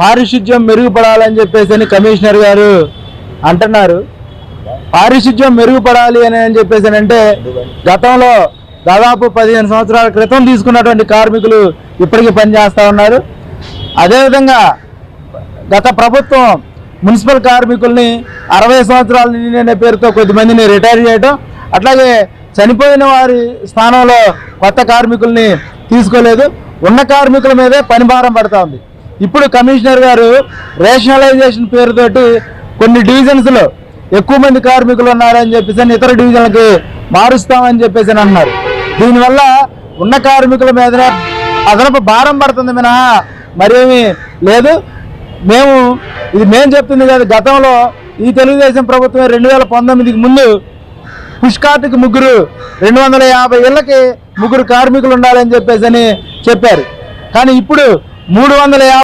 పారిశుద్ధ్యం మెరుగుపడాలని చెప్పేసి అని కమిషనర్ గారు అంటున్నారు. పారిశుద్ధ్యం మెరుగుపడాలి అని అని చెప్పేసి అని అంటే గతంలో దాదాపు పదిహేను సంవత్సరాల క్రితం తీసుకున్నటువంటి కార్మికులు ఇప్పటికీ పనిచేస్తూ ఉన్నారు. అదేవిధంగా గత ప్రభుత్వం మున్సిపల్ కార్మికుల్ని అరవై సంవత్సరాల నిండిన పేరుతో కొద్దిమందిని రిటైర్ చేయడం అట్లాగే చనిపోయిన వారి స్థానంలో కొత్త కార్మికుల్ని తీసుకోలేదు. ఉన్న కార్మికుల మీదే పనిభారం పడుతూ ఉంది. ఇప్పుడు కమిషనర్ గారు రేషనలైజేషన్ పేరుతోటి కొన్ని డివిజన్స్లో ఎక్కువ మంది కార్మికులు ఉన్నారని చెప్పేసి అని ఇతర డివిజన్లకి మారుస్తామని చెప్పేసి అని అన్నారు. దీనివల్ల ఉన్న కార్మికుల మీదనే అదనపు భారం పడుతుంది మినహా మరేమీ లేదు. మేము ఇది మేము చెప్తుంది కాదు గతంలో ఈ తెలుగుదేశం ప్రభుత్వం రెండు వేల పంతొమ్మిదికి ముందు పుష్కార్ట్కి ముగ్గురు రెండు వందల యాభై ఏళ్ళకి ముగ్గురు కార్మికులు ఉండాలని చెప్పేసి అని చెప్పారు. కానీ ఇప్పుడు మూడు వందల యాభై